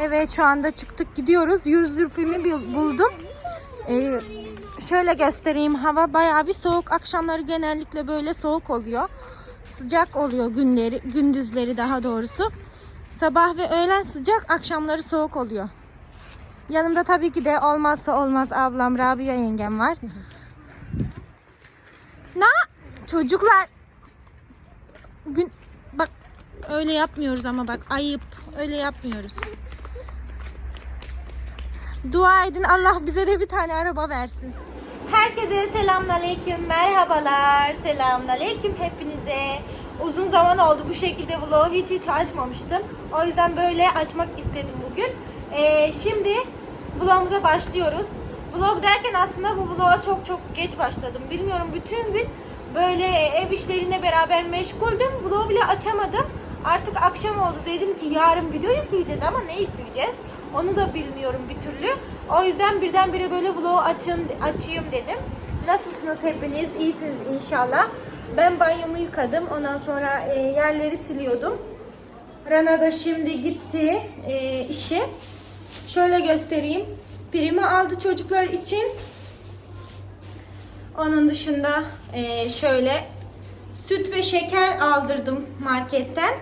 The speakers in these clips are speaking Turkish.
Evet şu anda çıktık gidiyoruz. Yüz bil- buldum. Ee, şöyle göstereyim. Hava bayağı bir soğuk. Akşamları genellikle böyle soğuk oluyor. Sıcak oluyor günleri, gündüzleri daha doğrusu. Sabah ve öğlen sıcak, akşamları soğuk oluyor. Yanımda tabii ki de olmazsa olmaz ablam Rabia yengem var. Na çocuklar gün bak öyle yapmıyoruz ama bak ayıp öyle yapmıyoruz. Dua edin Allah bize de bir tane araba versin. Herkese selamünaleyküm, merhabalar, selamünaleyküm hepinize. Uzun zaman oldu bu şekilde vlogu hiç hiç açmamıştım. O yüzden böyle açmak istedim bugün. Ee, şimdi vlogumuza başlıyoruz. Vlog derken aslında bu vloga çok çok geç başladım. Bilmiyorum bütün gün böyle ev işleriyle beraber meşguldüm. Vlogu bile açamadım. Artık akşam oldu dedim ki yarın video yükleyeceğiz ama ne yükleyeceğiz? Onu da bilmiyorum bir türlü. O yüzden birdenbire böyle vlogu açayım, açayım dedim. Nasılsınız hepiniz? İyisiniz inşallah. Ben banyomu yıkadım. Ondan sonra e, yerleri siliyordum. Rana da şimdi gitti e, işe. Şöyle göstereyim. Primi aldı çocuklar için. Onun dışında e, şöyle süt ve şeker aldırdım marketten.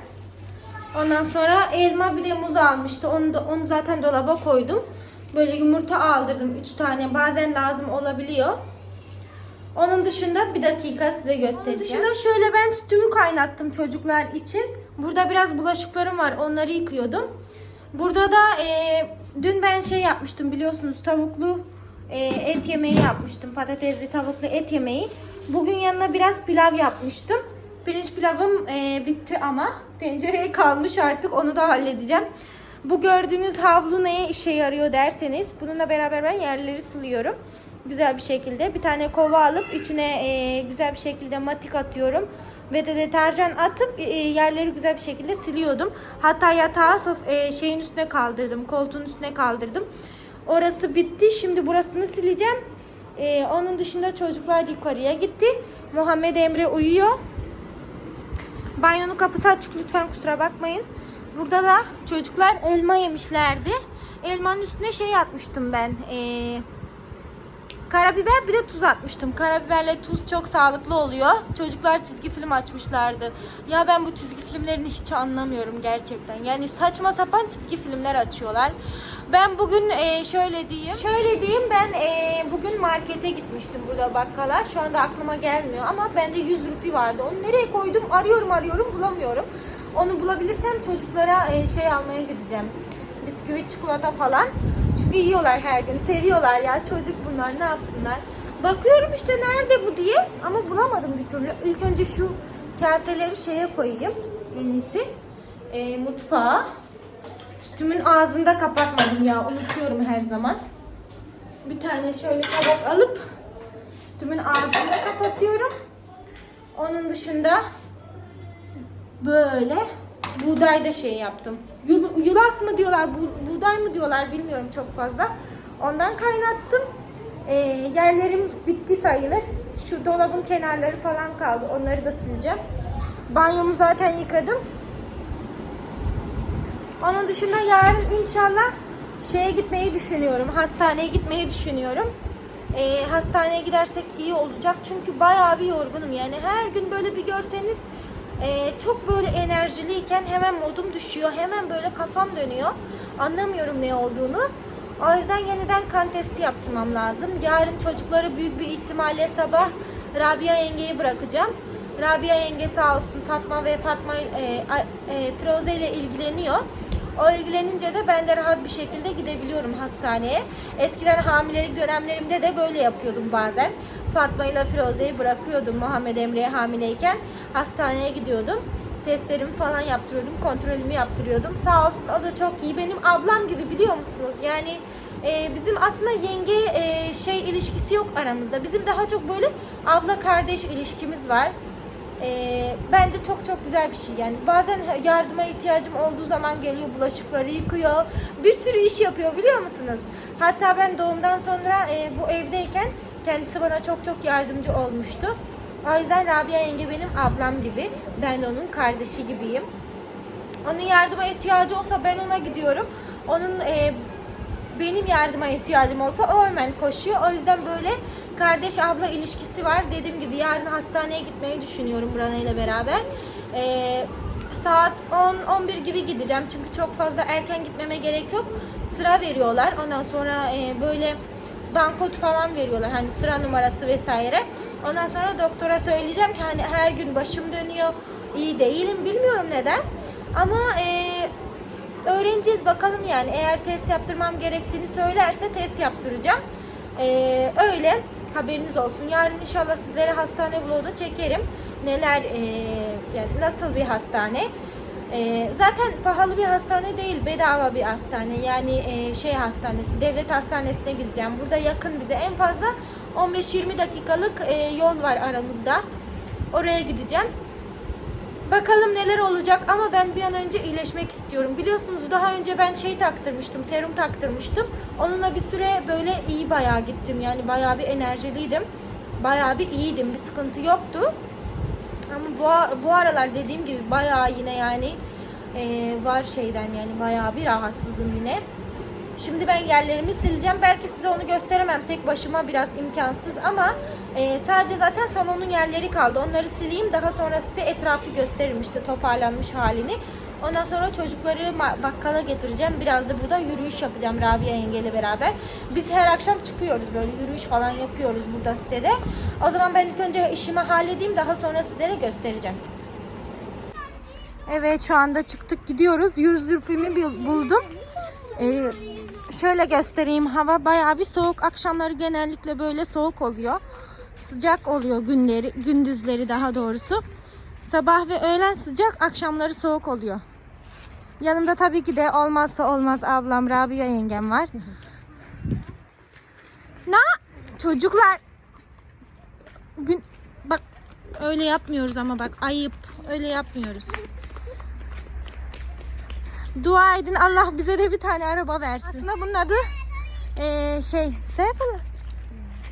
Ondan sonra elma bir de muz almıştı. Onu da onu zaten dolaba koydum. Böyle yumurta aldırdım 3 tane. Bazen lazım olabiliyor. Onun dışında bir dakika size göstereceğim. Onun dışında şöyle ben sütümü kaynattım çocuklar için. Burada biraz bulaşıklarım var. Onları yıkıyordum. Burada da e, dün ben şey yapmıştım biliyorsunuz tavuklu e, et yemeği yapmıştım. Patatesli tavuklu et yemeği. Bugün yanına biraz pilav yapmıştım. Pirinç pilavım e, bitti ama tencereye kalmış artık onu da halledeceğim. Bu gördüğünüz havlu neye işe yarıyor derseniz bununla beraber ben yerleri sılıyorum. Güzel bir şekilde bir tane kova alıp içine e, güzel bir şekilde matik atıyorum. Ve de deterjan atıp e, yerleri güzel bir şekilde siliyordum. Hatta yatağı sof- e, şeyin üstüne kaldırdım. Koltuğun üstüne kaldırdım. Orası bitti. Şimdi burasını sileceğim. E, onun dışında çocuklar yukarıya gitti. Muhammed Emre uyuyor. Banyonun kapısı açık lütfen kusura bakmayın. Burada da çocuklar elma yemişlerdi. Elmanın üstüne şey atmıştım ben. Ee, karabiber bir de tuz atmıştım. Karabiberle tuz çok sağlıklı oluyor. Çocuklar çizgi film açmışlardı. Ya ben bu çizgi filmlerini hiç anlamıyorum gerçekten. Yani saçma sapan çizgi filmler açıyorlar. Ben bugün e, şöyle diyeyim. Şöyle diyeyim ben e, bugün markete gitmiştim burada bakkala. Şu anda aklıma gelmiyor ama bende 100 rupi vardı. Onu nereye koydum? Arıyorum arıyorum bulamıyorum. Onu bulabilirsem çocuklara e, şey almaya gideceğim. Bisküvit, çikolata falan. Çünkü yiyorlar her gün. Seviyorlar ya çocuk bunlar ne yapsınlar. Bakıyorum işte nerede bu diye ama bulamadım bir türlü. İlk önce şu kaseleri şeye koyayım. En iyisi. E, mutfağa. Sütümün ağzını da kapatmadım ya. Unutuyorum her zaman. Bir tane şöyle tabak alıp sütümün ağzını da kapatıyorum. Onun dışında böyle buğday da şey yaptım. Yul- Yulaf mı diyorlar, bu- buğday mı diyorlar bilmiyorum çok fazla. Ondan kaynattım. Ee, yerlerim bitti sayılır. Şu dolabın kenarları falan kaldı. Onları da sileceğim. Banyomu zaten yıkadım. Onun dışında yarın inşallah şeye gitmeyi düşünüyorum. Hastaneye gitmeyi düşünüyorum. Ee, hastaneye gidersek iyi olacak. Çünkü bayağı bir yorgunum. Yani her gün böyle bir görseniz e, çok böyle enerjiliyken hemen modum düşüyor. Hemen böyle kafam dönüyor. Anlamıyorum ne olduğunu. O yüzden yeniden kan testi yaptırmam lazım. Yarın çocukları büyük bir ihtimalle sabah Rabia yengeye bırakacağım. Rabia yenge sağ olsun Fatma ve Fatma e, e, Firuze ile ilgileniyor. O ilgilenince de ben de rahat bir şekilde gidebiliyorum hastaneye. Eskiden hamilelik dönemlerimde de böyle yapıyordum bazen. Fatma ile Firuze'yi bırakıyordum Muhammed Emre'ye hamileyken. Hastaneye gidiyordum. Testlerimi falan yaptırıyordum. Kontrolümü yaptırıyordum. Sağ olsun o da çok iyi. Benim ablam gibi biliyor musunuz? Yani e, bizim aslında yenge e, şey ilişkisi yok aramızda. Bizim daha çok böyle abla kardeş ilişkimiz var. Ee, bence çok çok güzel bir şey. Yani bazen yardıma ihtiyacım olduğu zaman geliyor bulaşıkları yıkıyor bir sürü iş yapıyor biliyor musunuz? Hatta ben doğumdan sonra e, bu evdeyken kendisi bana çok çok yardımcı olmuştu. O yüzden Rabia yenge benim ablam gibi ben onun kardeşi gibiyim. Onun yardıma ihtiyacı olsa ben ona gidiyorum. Onun e, benim yardıma ihtiyacım olsa o hemen koşuyor. O yüzden böyle kardeş abla ilişkisi var. Dediğim gibi yarın hastaneye gitmeyi düşünüyorum Rana ile beraber. E, saat 10-11 gibi gideceğim. Çünkü çok fazla erken gitmeme gerek yok. Sıra veriyorlar. Ondan sonra e, böyle bankot falan veriyorlar. Hani sıra numarası vesaire. Ondan sonra doktora söyleyeceğim ki hani her gün başım dönüyor. iyi değilim. Bilmiyorum neden. Ama e, öğreneceğiz bakalım yani. Eğer test yaptırmam gerektiğini söylerse test yaptıracağım. E, öyle. Haberiniz olsun. Yarın inşallah sizlere hastane vlogu da çekerim. Neler e, yani nasıl bir hastane. E, zaten pahalı bir hastane değil, bedava bir hastane. Yani e, şey hastanesi, devlet hastanesine gideceğim. Burada yakın bize en fazla 15-20 dakikalık e, yol var aramızda. Oraya gideceğim. Bakalım neler olacak ama ben bir an önce iyileşmek istiyorum. Biliyorsunuz daha önce ben şey taktırmıştım, serum taktırmıştım. Onunla bir süre böyle iyi bayağı gittim. Yani bayağı bir enerjiliydim. Bayağı bir iyiydim. Bir sıkıntı yoktu. Ama bu, bu aralar dediğim gibi bayağı yine yani e, var şeyden yani bayağı bir rahatsızım yine. Şimdi ben yerlerimi sileceğim. Belki size onu gösteremem tek başıma biraz imkansız ama e, sadece zaten salonun yerleri kaldı. Onları sileyim daha sonra size etrafı gösteririm işte toparlanmış halini. Ondan sonra çocukları bakkala getireceğim. Biraz da burada yürüyüş yapacağım Rabia yengeyle beraber. Biz her akşam çıkıyoruz böyle yürüyüş falan yapıyoruz burada sitede. O zaman ben ilk önce işimi halledeyim daha sonra sizlere göstereceğim. Evet şu anda çıktık gidiyoruz. Yüz zürpümü buldum. Ee, şöyle göstereyim. Hava bayağı bir soğuk. Akşamları genellikle böyle soğuk oluyor. Sıcak oluyor günleri, gündüzleri daha doğrusu. Sabah ve öğlen sıcak, akşamları soğuk oluyor. Yanımda tabii ki de olmazsa olmaz ablam Rabia yengem var. Na çocuklar gün bak öyle yapmıyoruz ama bak ayıp öyle yapmıyoruz. Dua edin Allah bize de bir tane araba versin. Aslında bunun adı eee şey Serpil.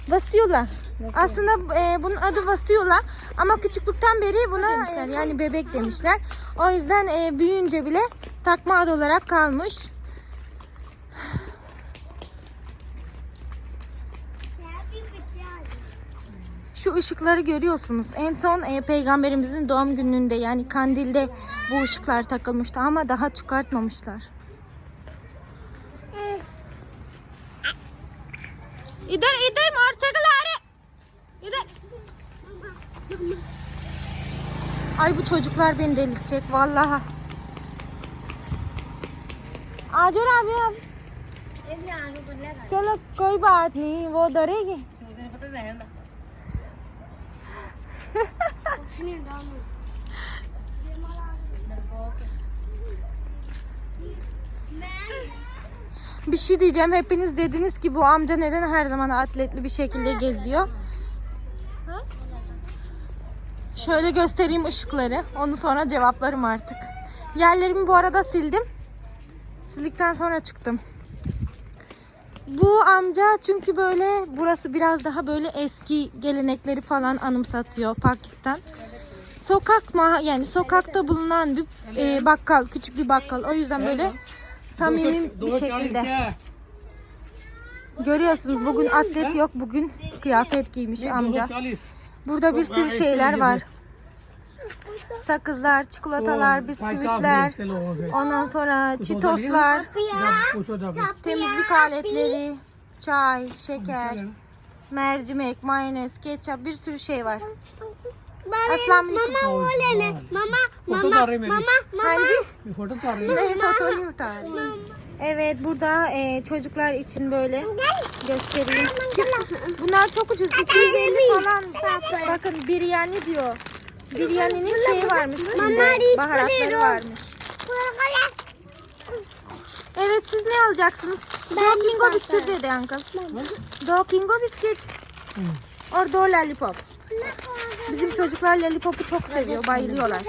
Vasiyula. Aslında e, bunun adı Vasiyula ama küçüklükten beri buna demişler yani bebek demişler. O yüzden e, büyüyünce bile takma ad olarak kalmış. Şu ışıkları görüyorsunuz. En son e, peygamberimizin doğum gününde yani kandilde bu ışıklar takılmıştı ama daha çıkartmamışlar. İder ider motorsikleri. İder. Ay bu çocuklar beni delirtecek vallahi. आजो राबिया चलो कोई बात नहीं वो डरेगी Bir şey diyeceğim. Hepiniz dediniz ki bu amca neden her zaman atletli bir şekilde geziyor? Şöyle göstereyim ışıkları. Onu sonra cevaplarım artık. Yerlerimi bu arada sildim. Sildikten sonra çıktım. Bu amca çünkü böyle burası biraz daha böyle eski gelenekleri falan anımsatıyor Pakistan. Sokak mı yani sokakta bulunan bir e, bakkal, küçük bir bakkal. O yüzden böyle samimi bir şekilde. Görüyorsunuz bugün atlet yok, bugün kıyafet giymiş amca. Burada bir sürü şeyler var. Sakızlar, çikolatalar, bisküvitler, ondan sonra çitoslar, temizlik aletleri, çay, şeker, mercimek, mayonez, ketçap bir sürü şey var. Aslam मम्मा वो लेने मम्मा फोटो उतार रहे मेरी Hangi? ये फोटो उतार रहे Ne fotoğrafı utar. Evet burada e, çocuklar için böyle göstereyim. Bunlar çok ucuz. 250 falan. Bakın biryani diyor. Biryaninin şeyi varmış içinde. Baharatları varmış. Evet siz ne alacaksınız? Do kingo bisküt dedi uncle. Do kingo bisküt. Or do lollipop. Bizim çocuklar lollipopu çok seviyor. Bayılıyorlar.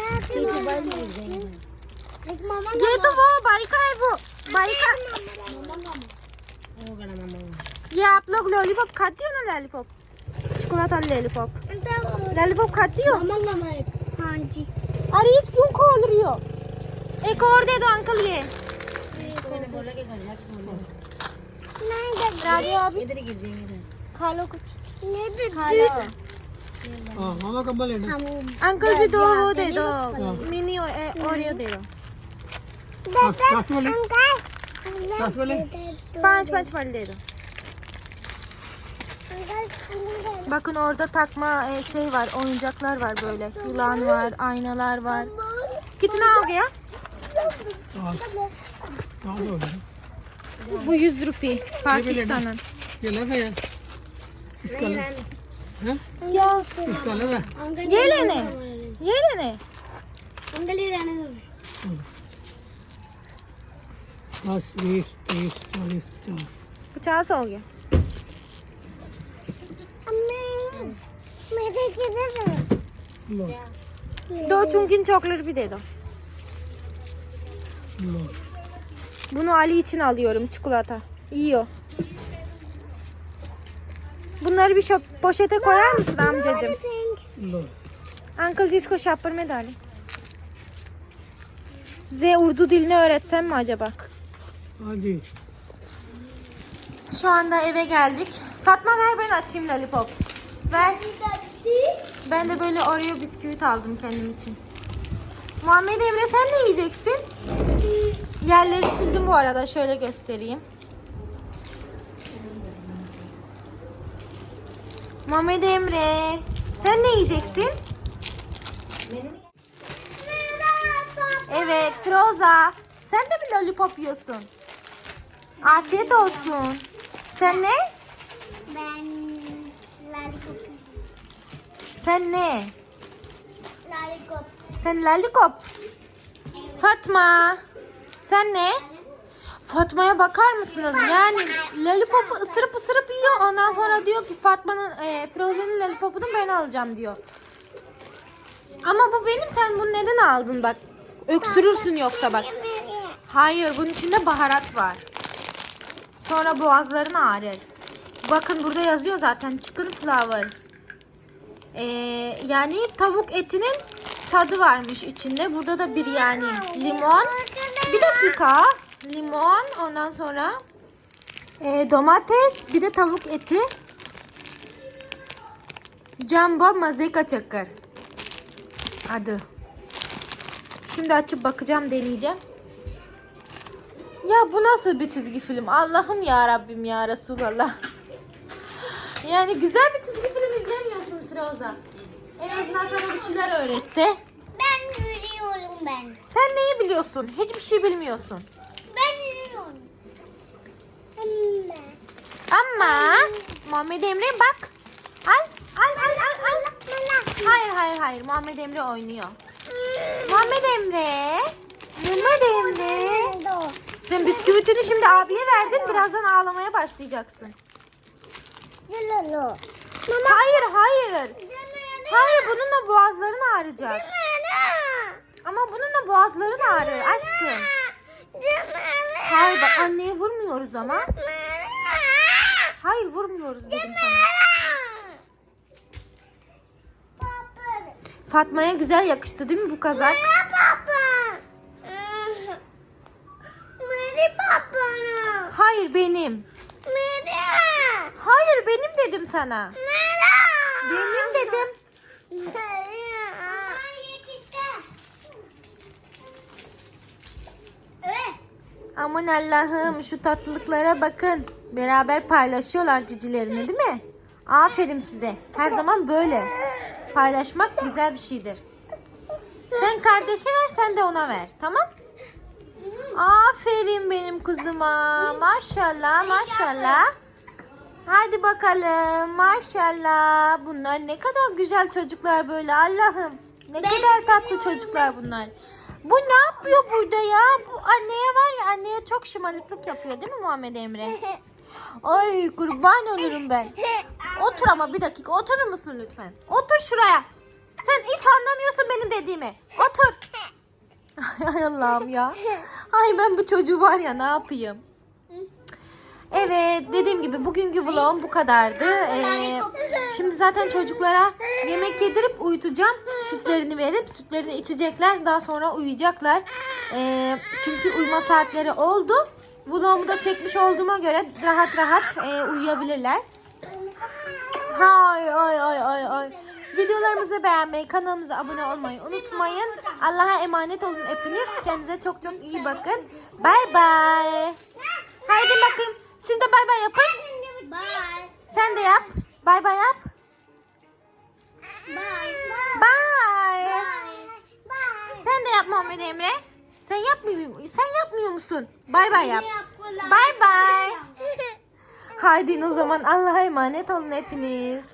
मम्मा ये तो वो बाई का है वो बाई का ये आप लोग लॉलीपॉप खाती हो ना लॉलीपॉप चॉकलेट लॉलीपॉप लॉलीपॉप खाती हो मम्मा हाँ जी अरे ये क्यों खोल रही हो एक और दे दो अंकल ये Nerede? राजू अभी इधर गिर जाएंगे इधर खा लो कुछ Nerede? खा लो हाँ मामा कब लेना Ham. अंकल जी दो वो दे दो मिनी ओरियो दे दो दस वाले Uncle. दस वाले पांच पांच वाली दे दो Uncle. Bakın orada takma e, şey var, oyuncaklar var böyle. Yılan var, aynalar var. Kitina al gaya? हाँ हाँ दो दो। Bu 100 rupi Pakistan'ın. ये लगा यार इसका लगा हैं Ya. इसका लगा Yelene. Yelene. Uncle रहने दो. दस बीस तीस चालीस पचास 50 हो गया अम्मी मेरे किधर है? लो दो चुंकिन चॉकलेट भी दे दो लो Bunu Ali için alıyorum çikolata. Yiyor. bunları bir şop, poşete koyar mısın amcacığım? No. Uncle Disco Shopper medali. Size Urdu dilini öğretsem mi acaba? Hadi. Şu anda eve geldik. Fatma ver ben açayım lollipop. Ver. Ben de böyle Oreo bisküvit aldım kendim için. Muhammed Emre sen ne yiyeceksin? Yerleri sildim bu arada şöyle göstereyim. Muhammed Emre sen ne yiyeceksin? Evet Froza. Sen de mi lollipop yiyorsun? Afiyet olsun. Sen ne? Ben lollipop. Sen ne? Lollipop. Sen lollipop. Fatma. Sen ne? Fatma'ya bakar mısınız? Yani lollipopu ısırıp ısırıp yiyor. Ondan sonra diyor ki Fatma'nın e, Frozen'in lollipopunu ben alacağım diyor. Ama bu benim sen bunu neden aldın bak. Öksürürsün yoksa bak. Hayır bunun içinde baharat var. Sonra boğazların ağrır. Bakın burada yazıyor zaten chicken flour. Ee, yani tavuk etinin tadı varmış içinde. Burada da bir yani limon. Bir dakika. Limon ondan sonra ee, domates bir de tavuk eti. Jumbo mazeka çakır. Adı. Şimdi açıp bakacağım deneyeceğim. Ya bu nasıl bir çizgi film? Allah'ım ya Rabbim ya Resulallah. Yani güzel bir çizgi film izlemiyorsun Firoza. En azından sana bir şeyler öğretse. Ben yürüyorum ben. Sen neyi biliyorsun? Hiçbir şey bilmiyorsun. Ama Muhammed Emre bak. Al al al al al. Hayır hayır hayır Muhammed Emre oynuyor. Muhammed Emre. Muhammed Emre. Sen bisküvitini şimdi abiye verdin. Birazdan ağlamaya başlayacaksın. Hayır hayır. Hayır bununla boğazların ağrıyacak. Ama bununla boğazların ağrır aşkım. Hayır bak anneye vurmuyoruz ama. Hayır vurmuyoruz dedim sana. Fatma'ya güzel yakıştı değil mi bu kazak? Hayır benim. Hayır benim dedim sana. Benim dedim. Aman Allah'ım şu tatlılıklara bakın. Beraber paylaşıyorlar cicilerini değil mi? Aferin size. Her zaman böyle. Paylaşmak güzel bir şeydir. Sen kardeşe ver sen de ona ver. Tamam? Aferin benim kızıma. Maşallah maşallah. Hadi bakalım. Maşallah. Bunlar ne kadar güzel çocuklar böyle Allah'ım. Ne kadar tatlı çocuklar bunlar. Bu ne yapıyor burada ya? Bu anneye var ya anneye çok şımarıklık yapıyor değil mi Muhammed Emre? Ay kurban olurum ben. Otur ama bir dakika oturur musun lütfen? Otur şuraya. Sen hiç anlamıyorsun benim dediğimi. Otur. Ay Allah'ım ya. Ay ben bu çocuğu var ya ne yapayım? Evet dediğim gibi bugünkü vlogum bu kadardı. Ee, şimdi zaten çocuklara yemek yedirip uyutacağım. Sütlerini verip sütlerini içecekler. Daha sonra uyuyacaklar. Ee, çünkü uyuma saatleri oldu. Vlogumu da çekmiş olduğuma göre rahat rahat e, uyuyabilirler. Hay ay ay ay ay. Videolarımızı beğenmeyi, kanalımıza abone olmayı unutmayın. Allah'a emanet olun hepiniz. Kendinize çok çok iyi bakın. Bay bay. Haydi bakayım. Siz de bay bay yapın. Bye. Sen de yap. Bay bay yap. Bye. Bye. Bye. Sen de yap Muhammed Emre. Sen yapmıyor Sen yapmıyor musun? Bay bay yap. Bay bay. Haydi o zaman Allah'a emanet olun hepiniz.